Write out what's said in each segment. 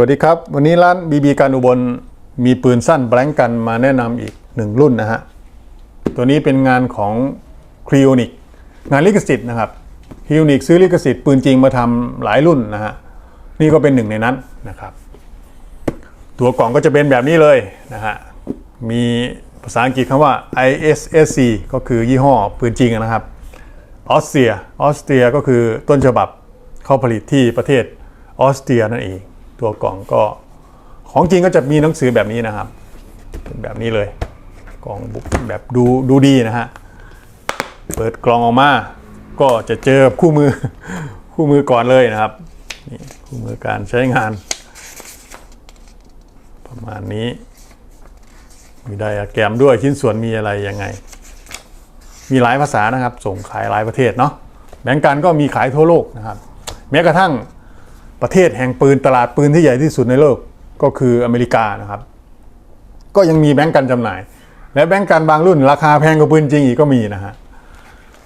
สวัสดีครับ วันนี้ร้านบีบีการอุบลมีปืนสั้นแบงกันมาแนะนำอีกหนึ่งรุ่นนะฮะ ตัวนี้เป็นงานของครีโอนิกงานลิขสิทธิ์นะครับครีโอนิกซื้อลิขสิทธิ์ปืนจริงมาทำหลายรุ่นนะฮะ นี่ก็เป็นหนึ่งในนั้นนะครับ ตัวกล่องก็จะเป็นแบบนี้เลยนะฮะ มีภาษาอังกฤษคำว่า ISSC ก็คือยี่ห้อปืนจริงนะครับ ออสเตรีย ออสเตรียก็คือต้นฉบับเข้าผลิตที่ประเทศออสเตรียนั่นเอง ตัวกล่องก็ของจริงก็จะมีหนังสือแบบนี้นะครับ เป็นแบบนี้เลย กล่องบุกแบบดูดูดีนะฮะ เปิดกล่องออกมา ก็จะเจอคู่มือคู่มือก่อนเลยนะครับนี่คู่มือการใช้งาน ประมาณนี้ มีไดอะแกรมด้วยชิ้นส่วนมีอะไรยังไง มีหลายภาษานะครับ ส่งขายหลายประเทศเนาะแบงก์กันก็มีขายทั่วโลกนะครับ แม้กระทั่ง ประเทศแห่งปืนตลาดปืนที่ใหญ่ที่สุดในโลกก็คืออเมริกานะครับ ก็ยังมีแบงก์กันจำหน่าย และแบงก์กันบางรุ่น ราคาแพงกว่าปืนจริงอีกก็มีนะฮะ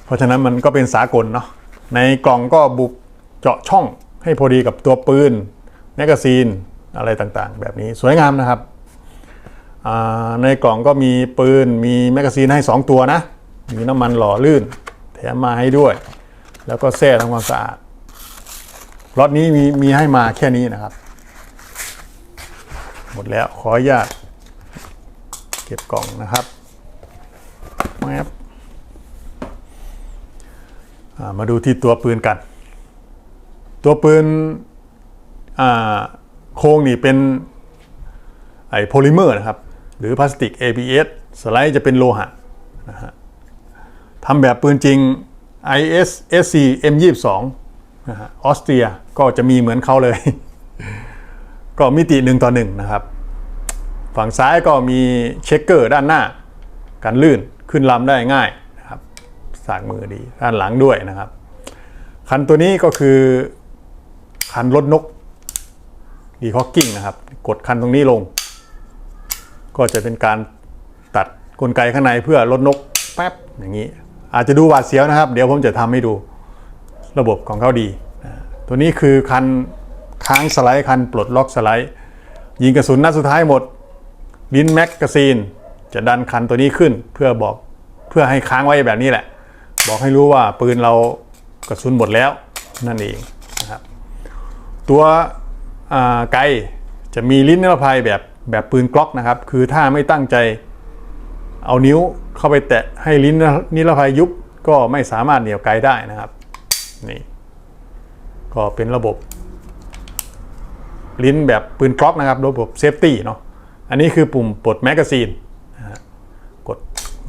เพราะฉะนั้นมันก็เป็นสากลเนาะในกล่องก็บุกเจาะช่องให้พอดีกับตัวปืนแมกกาซีนอะไรต่างๆ แบบนี้สวยงามนะครับ ในกล่องก็มีปืนมีแมกกาซีนให้ 2 ตัวนะ มีน้ำมันหล่อลื่น แถมมาให้ด้วย แล้วก็แซ่ทำความสะอาด รถนี้มีมีให้มาแค่นี้นะครับ หมดแล้วขออนุญาตเก็บกล่องนะครับแป๊บอ่ามาดูที่ตัวปืนกัน ตัวปืนโครงนี่เป็นไอโพลิเมอร์นะครับ หรือพลาสติก ABS สไลด์จะเป็นโลหะทำแบบปืนจริง ISSC M22 นะฮะออสเตรียก็จะมีเหมือนเขาเลย ก็มิติหนึ่งต่อหนึ่งนะครับ ฝั่งซ้ายก็มีเช็คเกอร์ด้านหน้ากันลื่นขึ้นลำได้ง่ายนะครับสากมือดีด้านหลังด้วยนะครับ คันตัวนี้ก็คือคันรถนกดีฮอกกิ้งนะครับ กดคันตรงนี้ลง ก็จะเป็นการตัดกลไกข้างในเพื่อลดนกแป๊บอย่างนี้ อาจจะดูหวาดเสียวนะครับ เดี๋ยวผมจะทำให้ดู ระบบของเขาดี ตัวนี้คือคันค้างสไลด์คันปลดล็อกสไลด์ ยิงกระสุนนัดสุดท้ายหมดลิ้นแม็กกาซีนจะดันคันตัวนี้ขึ้นเพื่อบอกเพื่อให้ค้างไว้แบบนี้แหละ บอกให้รู้ว่าปืนเรากระสุนหมดแล้วนั่นเองนะครับตัวไกจะมีลิ้นนิรภัยแบบแบบปืนกล็อกนะครับ คือถ้าไม่ตั้งใจเอานิ้วเข้าไปแตะให้ลิ้นนิรภัยยุบก็ไม่สามารถเหนี่ยวไกได้นะครับ นี่ก็เป็นระบบ ลิ้นแบบปืนกล็อกนะครับ ระบบเซฟตี้เนาะอันนี้คือปุ่มปลดแมกกาซีนกด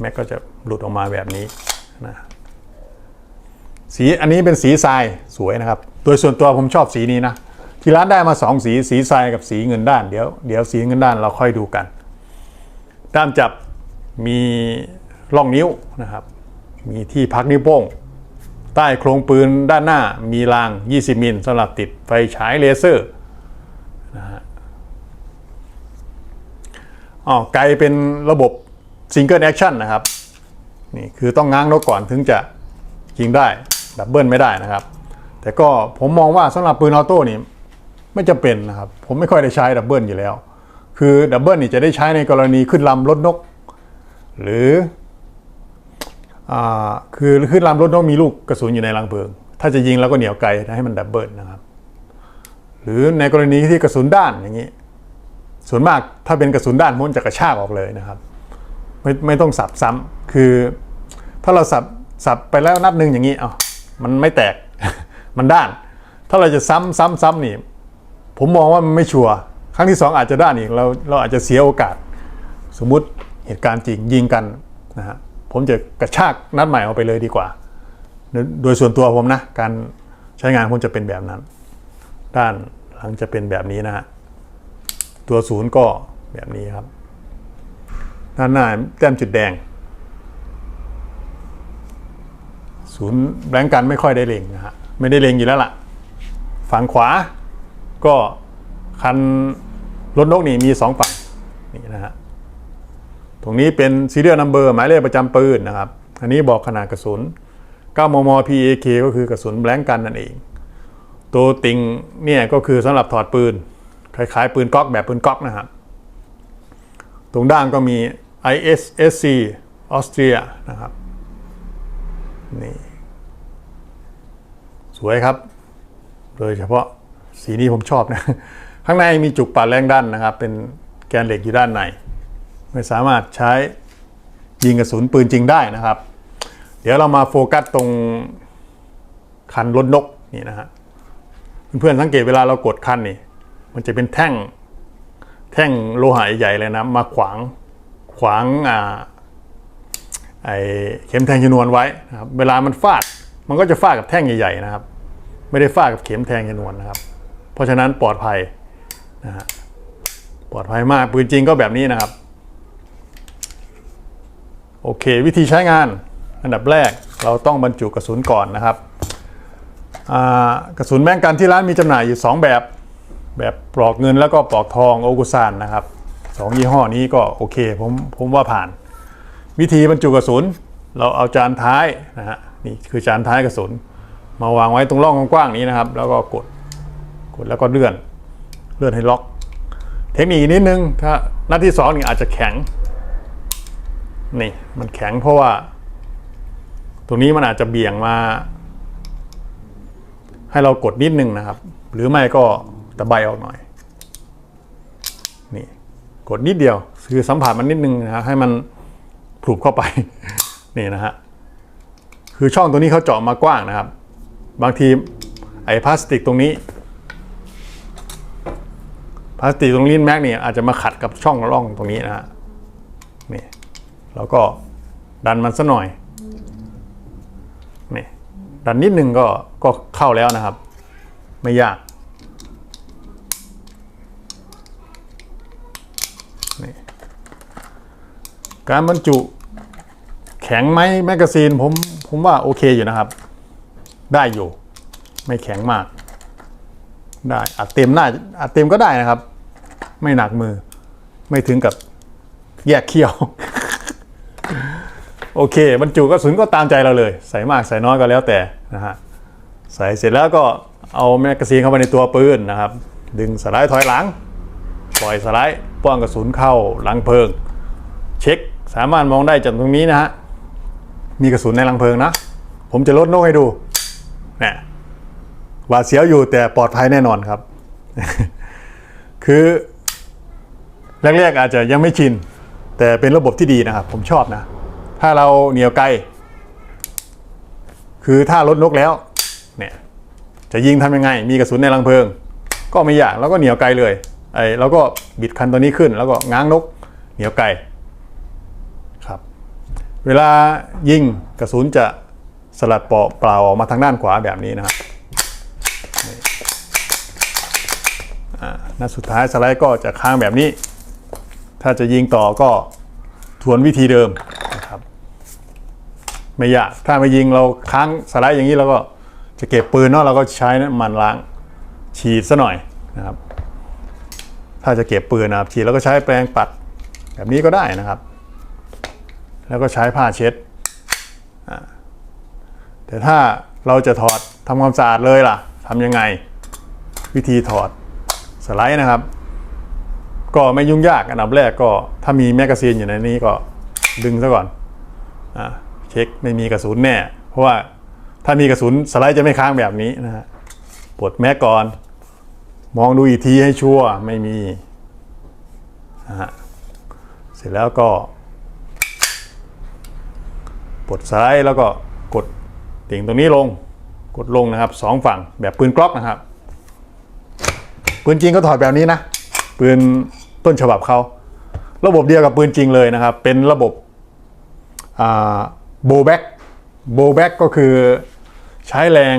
แม็กก็จะหลุดออกมาแบบนี้นะสีอันนี้เป็นสีทรายสวยนะครับ โดยส่วนตัวผมชอบสีนี้นะ ที่ร้านได้มาสองสีสีทรายกับสีเงินด้านเดี๋ยวเดี๋ยวสีเงินด้านเราค่อยดูกัน ด้ามจับมีร่องนิ้วนะครับ มีที่พักนิ้วโป้ง ใต้โครงปืนด้านหน้ามีราง 20 มิลสำหรับติดไฟฉายเลเซอร์นะฮะอ๋อไกลเป็นระบบซิงเกิลแอคชั่นนะครับ นี่คือต้องง้างนกก่อนถึงจะยิงได้ดับเบิลไม่ได้นะครับ แต่ก็ผมมองว่าสำหรับปืนออโต้นี่ไม่จำเป็นนะครับ ผมไม่ค่อยได้ใช้ดับเบิลอยู่แล้ว คือดับเบิลนี่จะได้ใช้ในกรณีขึ้นลำรถนก หรือ คือขึ้นลำรถนกมีลูกกระสุนอยู่ในรังเพลิง ถ้าจะยิงแล้วก็เหนียวไกลให้มันดับเบิลนะครับ หรือในกรณีที่กระสุนด้านอย่างนี้ ส่วนมากถ้าเป็นกระสุนด้านมันจะกระชากออกเลยนะครับ ไม่ไม่ต้องสับซ้ำคือถ้าเราสับสับไปแล้วนัดหนึ่งอย่างนี้เอามันไม่แตกมันด้าน ถ้าเราจะซ้ำซ้ำซ้ำนี่ ผมมองว่ามันไม่ชัวร์ครั้งที่สองอาจจะด้านอีกเราเราอาจจะเสียโอกาส สมมุติเหตุการณ์จริงยิงกันนะฮะ ผมจะกระชากนัดใหม่เอาไปเลยดีกว่า โดยส่วนตัวผมนะ การใช้งานผมจะเป็นแบบนั้น ด้านหลังจะเป็นแบบนี้นะฮะ ตัวศูนย์ก็แบบนี้ครับ ด้านหน้าแต้มจุดแดง ศูนย์แบงก์กันไม่ค่อยได้เล็งนะฮะ ไม่ได้เล็งอยู่แล้วล่ะ ฝั่งขวาก็คันรถนกนี่มีสองฝั่งนี่นะฮะ ตรงนี้เป็นซีเรียลนัมเบอร์หมายเลขประจำปืนนะครับ อันนี้บอกขนาดกระสุน 9 มม PAK ก็คือกระสุนแบงก์กันนั่นเอง ตัวติงเนี่ยก็คือสำหรับถอดปืน คล้ายๆ ปืนก๊อกแบบปืนก๊อกนะครับ ตรงด้านก็มี ISSC ออสเตรียนะครับ นี่ สวยครับ โดยเฉพาะสีนี้ผมชอบนะ ข้างในมีจุกปัดแรงดันนะครับ เป็นแกนเหล็กอยู่ด้านใน ไม่สามารถใช้ยิงกระสุนปืนจริงได้นะครับ เดี๋ยวเรามาโฟกัสตรงคันรถนกนี่นะฮะเพื่อนๆสังเกตเวลาเรากดคันนี่ มันจะเป็นแท่งแท่งโลหะใหญ่ๆเลยนะมาขวางขวางอ่าไอเข็มแทงชนวนไว้นะครับเวลามันฟาดมันก็จะฟาดกับแท่งใหญ่ๆนะครับ ไม่ได้ฟาดกับเข็มแทงชนวนนะครับ เพราะฉะนั้นปลอดภัยนะฮะปลอดภัยมากปืนจริงก็แบบนี้นะครับ โอเค วิธีใช้งานอันดับแรกเราต้องบรรจุกระสุนก่อนนะครับกระสุนแม่งกันที่ร้านมีจำหน่ายอยู่ 2 แบบ แบบปลอกเงินแล้วก็ปลอกทองโอกุซานนะครับสองยี่ห้อนี้ก็โอเคผมผมว่าผ่าน วิธีบรรจุกระสุน เราเอาจานท้ายนะฮะนี่คือจานท้ายกระสุน มาวางไว้ตรงร่องกว้างๆนี้นะครับ แล้วก็กดกดแล้วก็เลื่อนเลื่อนให้ล็อก เทคนิคนิดนึงถ้าหน้าที่สองนี่อาจจะแข็ง นี่มันแข็งเพราะว่า ตรงนี้มันอาจจะเบี่ยงมา ให้เรากดนิดนึงนะครับ หรือไม่ก็ตะไบออกหน่อย นี่กดนิดเดียว คือสัมผัสมันนิดนึงนะฮะให้มันผลุบเข้าไป นี่นะฮะคือช่องตรงนี้เขาเจาะมากว้างนะครับ บางทีไอ้พลาสติกตรงนี้พลาสติกตรงลิ้นแม็กเนี่ยอาจจะมาขัดกับช่องร่องตรงนี้นะฮะนี่ แล้วก็ดันมันซะหน่อยนี่ดันนิดนึงก็ก็เข้าแล้วนะครับ ไม่ยากนี่การบรรจุแข็งไหมแมกกาซีนผมผมว่าโอเคอยู่นะครับ ได้อยู่ไม่แข็งมาก ได้อัดเต็มหน้าอัดเต็มก็ได้นะครับ ไม่หนักมือ ไม่ถึงกับแยกเขี้ยว โอเค บรรจุกระสุนก็ตามใจเราเลย ใส่มากใส่น้อยก็แล้วแต่นะฮะใส่เสร็จแล้วก็เอาแมกกาซีนเข้าไปในตัวปืนนะครับ ดึงสไลด์ถอยหลัง ปล่อยสไลด์ป้องกระสุนเข้าหลังเพลิง เช็คสามารถมองได้จากตรงนี้นะฮะมีกระสุนในรังเพลิงนะ ผมจะลดโน้ให้ดูเนี่ยหวาดเสียวอยู่แต่ปลอดภัยแน่นอนครับ คือแรกๆอาจจะยังไม่ชิน แต่เป็นระบบที่ดีนะครับ ผมชอบนะ ถ้าเราเหนียวไกล คือถ้าลดนกแล้วเนี่ยจะยิงทำยังไง มีกระสุนในรังเพลิง ก็ไม่ยากแล้วก็เหนียวไกลเลยไอ้เราก็บิดคันตัวนี้ขึ้น แล้วก็ง้างนกเหนียวไกลครับ เวลายิงกระสุนจะสลัดเปล่าเปล่าออกมาทางด้านขวาแบบนี้นะครับนี่อ่านัดสุดท้ายสไลด์ก็จะค้างแบบนี้ ถ้าจะยิงต่อก็ทวนวิธีเดิม ไม่ยาก ถ้าไม่ยิงเราค้างสไลด์อย่างนี้เราก็จะเก็บปืนเนาะเราก็ใช้น้ำมันล้างฉีดซะหน่อยนะครับ ถ้าจะเก็บปืนนะครับฉีดแล้วก็ใช้แปรงปัดแบบนี้ก็ได้นะครับ แล้วก็ใช้ผ้าเช็ดอ่าแต่ถ้าเราจะถอดทำความสะอาดเลยล่ะทำยังไงวิธีถอดสไลด์นะครับ ก็ไม่ยุ่งยากอันดับแรกก็ถ้ามีแมกกาซีนอยู่ในนี้ก็ดึงซะก่อนอ่า ช็คไม่มีกระสุนแน่ เพราะว่าถ้ามีกระสุนสไลด์จะไม่ค้างแบบนี้นะฮะปลดแม็กก่อน มองดูอีกทีให้ชัวร์ไม่มีนะฮะเสร็จแล้วก็ปลดสไลด์แล้วก็กดติ่งตรงนี้ลงกดลงนะครับสองฝั่งแบบปืนกล็อกนะครับปืนจริงก็ถอดแบบนี้นะปืนต้นฉบับเขาระบบเดียวกับปืนจริงเลยนะครับ เป็นระบบ โบแบ็กโบแบ็กก็คือใช้แรง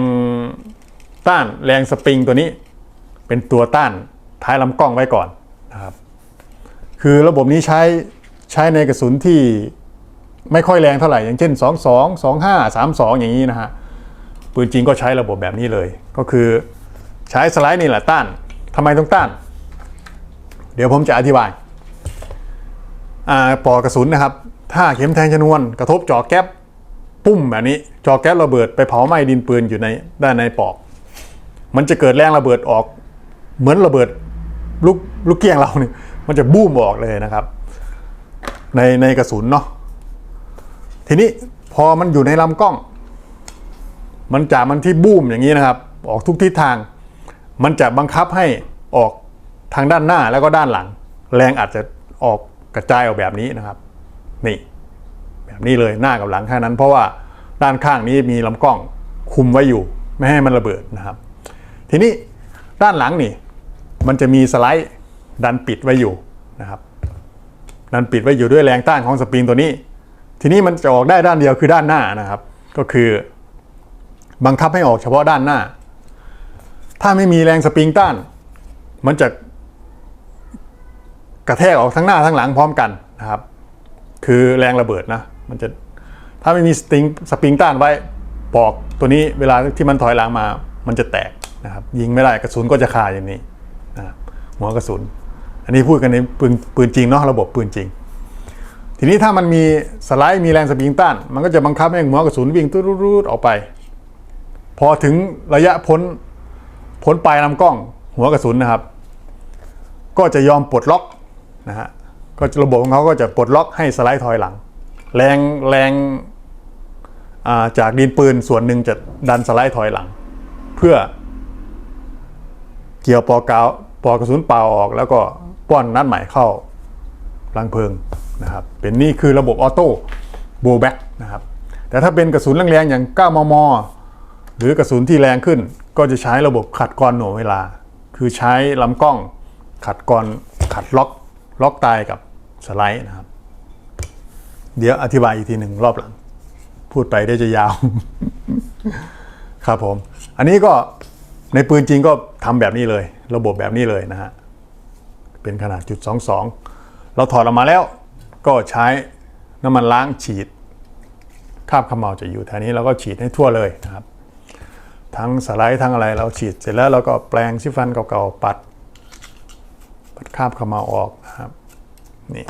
ต้านแรงสปริงตัวนี้ เป็นตัวต้านท้ายลำกล้องไว้ก่อนนะครับ คือระบบนี้ใช้ใช้ในกระสุนที่ไม่ค่อยแรงเท่าไหร่ อย่างเช่น 2 2 2 5 3 2 อย่างนี้นะฮะปืนจริงก็ใช้ระบบแบบนี้เลย ก็คือใช้สไลด์นี่แหละต้านทำไมต้องต้าน เดี๋ยวผมจะอธิบายอ่าปอกกระสุนนะครับ ถ้าเข็มแทงชนวนกระทบจอแก๊ป ปุ้มแบบนี้ จอแก๊ประเบิดไปเผาไหม้ดินปืนอยู่ในด้านในปอก มันจะเกิดแรงระเบิดออก เหมือนระเบิดลูกลูกเกี้ยงเราเนี่ยมันจะบูมออกเลยนะครับ ในในกระสุนเนาะทีนี้พอมันอยู่ในลำกล้อง มันจากมันที่บูมอย่างนี้นะครับ ออกทุกทิศทาง มันจะบังคับให้ออกทางด้านหน้าแล้วก็ด้านหลัง แรงอาจจะออกกระจายออกแบบนี้นะครับ นี่ แบบนี้เลยหน้ากับหลังแค่นั้น เพราะว่าด้านข้างนี้มีลำกล้องคุมไว้อยู่ ไม่ให้มันระเบิดนะครับ ทีนี้ด้านหลังนี่ มันจะมีสไลด์ดันปิดไว้อยู่นะครับ ดันปิดไว้อยู่ด้วยแรงต้านของสปริงตัวนี้ ทีนี้มันจะออกได้ด้านเดียวคือด้านหน้านะครับ ก็คือบังคับให้ออกเฉพาะด้านหน้า ถ้าไม่มีแรงสปริงต้าน มันจะกระแทกออกทั้งหน้าทั้งหลังพร้อมกันนะครับ คือแรงระเบิดนะ มันจะถ้าไม่มีสปริงสปริงต้านไว้ปอกตัวนี้เวลาที่มันถอยหลังมา มันจะแตกนะครับยิงไม่ได้กระสุนก็จะคาอย่างนี้นะหัวกระสุน อันนี้พูดกันในปืนปืนจริงเนาะระบบปืนจริง ทีนี้ถ้ามันมีสไลด์มีแรงสปริงต้าน มันก็จะบังคับให้หัวกระสุนวิ่งตุ๊ดๆออกไป พอถึงระยะพ้นพ้นปลายลำกล้อง หัวกระสุนนะครับ ก็จะยอมปลดล็อกนะฮะก็ระบบของเขาก็จะปลดล็อกให้สไลด์ถอยหลัง แรงแรงาจากดินปืนส่วนหนึ่งจะดันสไลด์ถอยหลัง เพื่อเกี่ยวปอกาวปอกระสุนเปล่าออกแล้วก็ป้อนนัดใหม่เข้ารังเพลิงนะครับ เป็นนี่คือระบบออโต้โบแบ็กนะครับ แต่ถ้าเป็นกระสุนแรงๆอย่าง 9 มม หรือกระสุนที่แรงขึ้น ก็จะใช้ระบบขัดกรหน่วงเวลา คือใช้ลำกล้องขัดกรขัดล็อกล็อกตายกับสไลด์นะครับ เดี๋ยวอธิบายอีกทีหนึ่งรอบหลัง พูดไปได้จะยาว ครับผม อันนี้ก็ในปืนจริงก็ทำแบบนี้เลย ระบบแบบนี้เลยนะฮะ เป็นขนาดจุด22 เราถอดออกมาแล้ว ก็ใช้น้ำมันล้างฉีดคาบเขมเหลาจะอยู่แถวนี้เราก็ฉีดให้ทั่วเลยนะครับ ทั้งสไลด์ทั้งอะไรเราฉีดเสร็จแล้วเราก็แปรงซิฟันเก่าๆปัด ปัดคาบเขมเหลาออกนะครับนี่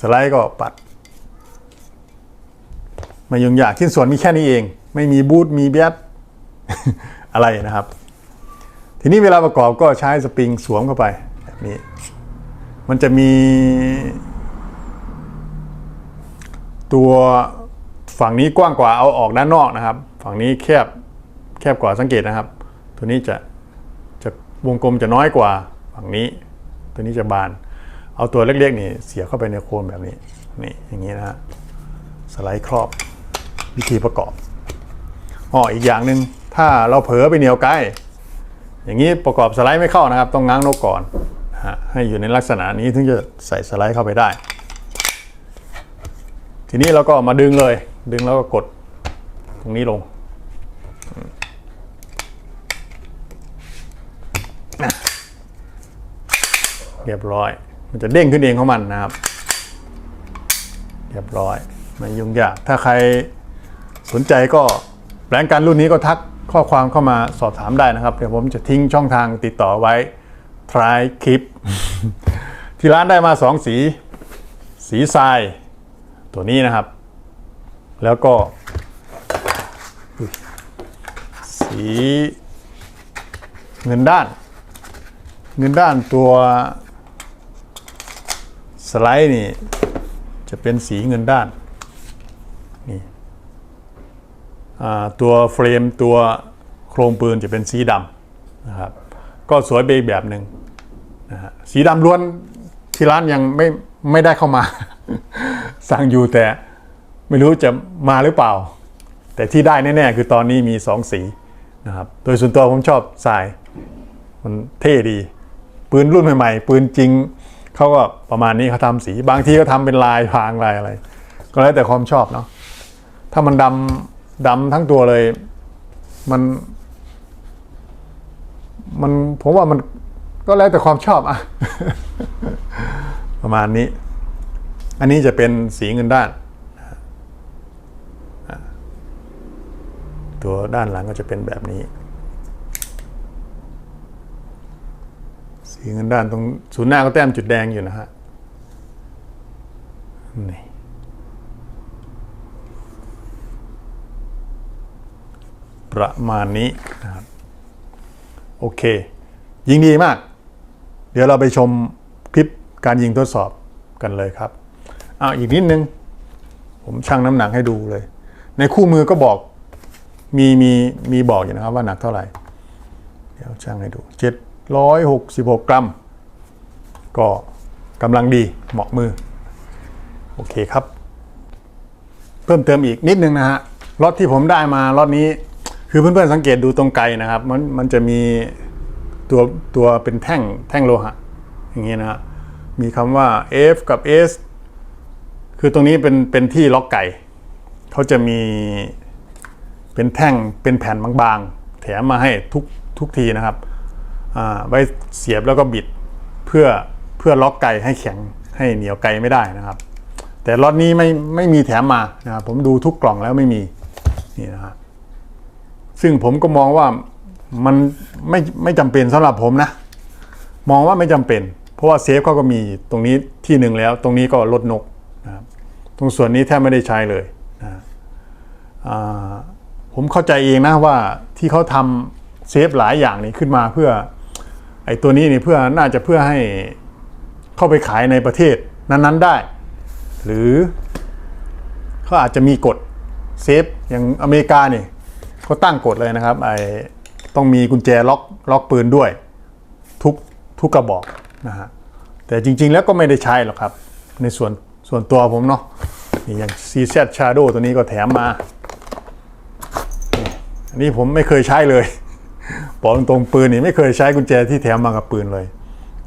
สไลด์ก็ปัด ไม่ยุ่งยากชิ้นส่วนมีแค่นี้เอง ไม่มีบูทมีเบียดอะไรนะครับ ทีนี้เวลาประกอบก็ใช้สปริงสวมเข้าไปแบบนี้ มันจะมีตัวฝั่งนี้กว้างกว่าเอาออกด้านนอกนะครับ ฝั่งนี้แคบแคบกว่าสังเกตนะครับ ตัวนี้จะจะวงกลมจะน้อยกว่าฝั่งนี้ ตัวนี้จะบาน เอาตัวเล็กๆนี่เสียเข้าไปในโคนแบบนี้นี่อย่างนี้นะฮะสไลด์ครอบ วิธีประกอบอ๋ออีกอย่างหนึ่งถ้าเราเผลอไปเหนียวไกลอย่างนี้ประกอบสไลด์ไม่เข้านะครับ ต้องง้างนกก่อนฮะให้อยู่ในลักษณะนี้ถึงจะใส่สไลด์เข้าไปได้ ทีนี้เราก็มาดึงเลย ดึงแล้วก็กดตรงนี้ลงเรียบร้อย มันจะเด้งขึ้นเองของมันนะครับ เรียบร้อยไม่ยุ่งยากถ้าใคร สนใจก็แปลงการรุ่นนี้ก็ทักข้อความเข้ามาสอบถามได้นะครับ เดี๋ยวผมจะทิ้งช่องทางติดต่อไว้ท้ายคลิป ที่ร้านได้มาสองสี สีทราย ตัวนี้นะครับ แล้วก็ สีเงินด้าน เงินด้านตัวสไลด์นี่ จะเป็นสีเงินด้านอ่า ตัวเฟรมตัวโครงปืนจะเป็นสีดำนะครับก็สวยไปอีกแบบหนึ่งนะฮะสีดำล้วนที่ร้านยังไม่ไม่ได้เข้ามา สั่งอยู่แต่ไม่รู้จะมาหรือเปล่า แต่ที่ได้แน่ๆคือตอนนี้มีสองสีนะครับโดยส่วนตัวผมชอบทราย มันเท่ดี ปืนรุ่นใหม่ๆ ปืนจริงเขาก็ประมาณนี้เขาทำสี บางทีก็ทำเป็นลายพรางลายอะไร ก็แล้วแต่ความชอบเนาะถ้ามันดำ ดำทั้งตัวเลย มัน มันผมว่ามันก็แล้วแต่ความชอบอะประมาณนี้ อันนี้จะเป็นสีเงินด้าน ตัวด้านหลังก็จะเป็นแบบนี้ สีเงินด้านตรงศูนย์หน้าก็แต้มจุดแดงอยู่นะฮะนี่ ประมาณนี้นะครับโอเค ยิงดีมาก เดี๋ยวเราไปชมคลิปการยิงทดสอบกันเลยครับอ้าวอีกนิดนึง ผมชั่งน้ำหนักให้ดูเลย ในคู่มือก็บอกมีมีมีบอกอยู่นะครับว่าหนักเท่าไหร่ เดี๋ยวชั่งให้ดู 766 กรัม ก็กำลังดีเหมาะมือ โอเคครับ เพิ่มเติมอีกนิดนึงนะฮะรถที่ผมได้มารถนี้ คือเพื่อนๆสังเกตดูตรงไกลนะครับ มันมันจะมีตัวตัวเป็นแท่งแท่งโลหะ อย่างนี้นะฮะมีคำว่า F กับ S คือตรงนี้เป็นเป็นที่ล็อกไก่เขาจะมีเป็นแท่งเป็นแผ่นบางๆ แถมมาให้ทุกทุกทีนะครับอ่าไว้เสียบแล้วก็บิดเพื่อเพื่อล็อกไก่ให้แข็งให้เหนียวไก่ไม่ได้นะครับ แต่รถนี้ไม่ไม่มีแถมมานะครับผมดูทุกกล่องแล้วไม่มีนี่นะครับ ซึ่งผมก็มองว่ามันไม่ไม่จำเป็นสำหรับผมนะ มองว่าไม่จำเป็น เพราะว่าเซฟเขาก็มีตรงนี้ที่หนึ่งแล้ว ตรงนี้ก็ลดนกนะครับตรงส่วนนี้แทบไม่ได้ใช้เลยนะผมเข้าใจเองนะว่าที่เขาทำเซฟหลายอย่างนี้ขึ้นมาเพื่อไอ้ตัวนี้นี่เพื่อน่าจะเพื่อให้เข้าไปขายในประเทศนั้น ๆได้ หรือเขาอาจจะมีกฎเซฟอย่างอเมริกาเนี่ย เขาตั้งกฎเลยนะครับไอ้ต้องมีกุญแจล็อกล็อกปืนด้วย ทุกทุกกระบอกนะฮะแต่จริงๆแล้วก็ไม่ได้ใช้หรอกครับ ในส่วนส่วนตัวผมเนาะนี่อย่าง CZ Shadow ตัวนี้ก็แถมมา อันนี้ผมไม่เคยใช้เลยบอกตรงๆปืนนี่ไม่เคยใช้กุญแจที่แถมมากับปืนเลย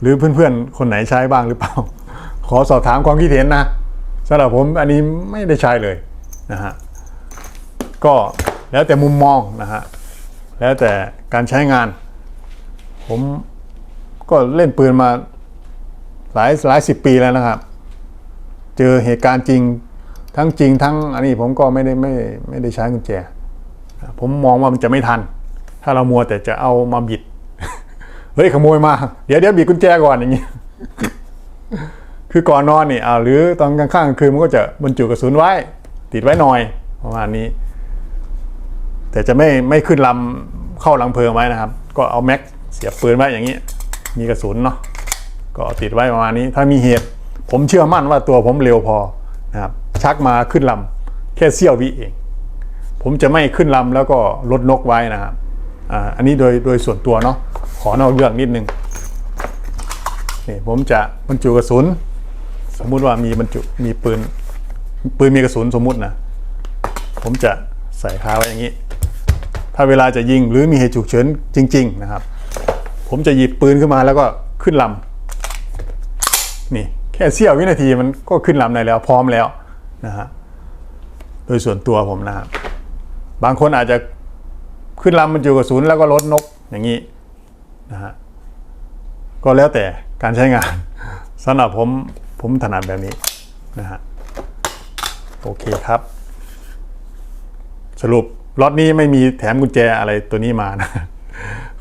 หรือเพื่อนๆ คนไหนใช้บ้างหรือเปล่า ขอสอบถามความคิดเห็นนะสำหรับผมอันนี้ไม่ได้ใช้เลยนะฮะก็ แล้วแต่มุมมองนะฮะแล้วแต่การใช้งาน ผมก็เล่นปืนมาหลายหลายสิบปีแล้วนะครับ เจอเหตุการณ์จริงทั้งจริงทั้งอันนี้ผมก็ไม่ได้ไม่ไม่ได้ใช้กุญแจ ผมมองว่ามันจะไม่ทัน ถ้าเรามัวแต่จะเอามาบิด เฮ้ยขโมยมา เดี๋ยวเดี๋ยวบิดกุญแจก่อนอย่างนี้ คือก่อนนอนนี่อ่าหรือตอนกลางค่ำกลางคืนมันก็จะบรรจุกระสุนไว้ ติดไว้หน่อยประมาณนี้ แต่จะไม่ไม่ขึ้นลำเข้าลังเพลิงไว้นะครับ ก็เอาแม็กเสียบปืนไว้อย่างนี้ มีกระสุนเนาะก็ติดไว้ประมาณนี้ ถ้ามีเหตุ ผมเชื่อมั่นว่าตัวผมเร็วพอนะครับชักมาขึ้นลำแค่เสี้ยววิเอง ผมจะไม่ขึ้นลำแล้วก็ลดนกไว้นะครับอ่าอันนี้โดยโดยส่วนตัวเนาะขอนอกเรื่องนิดนึงนี่ผมจะบรรจุกระสุน สมมุติว่ามีบรรจุมีปืนปืนมีกระสุนสมมุตินะผมจะใส่คาไว้อย่างนี้ ถ้าเวลาจะยิงหรือมีเหตุฉุกเฉินจริง ๆ นะครับ ผมจะหยิบปืนขึ้นมาแล้วก็ขึ้นลำนี่แค่เสี้ยววินาทีมันก็ขึ้นลำได้แล้วพร้อมแล้วนะฮะโดยส่วนตัวผมนะครับบางคนอาจจะขึ้นลำมันอยู่กระสุนย์แล้วก็ลดนกอย่างนี้นะฮะก็แล้วแต่การใช้งานสำหรับผมผมถนัดแบบนี้นะฮะโอเคครับ สรุป รถนี้ไม่มีแถมกุญแจอะไรตัวนี้มานะ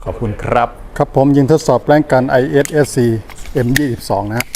ขอบคุณครับ ครับผมยิงทดสอบแรงกัน ISSC M22 นะฮะ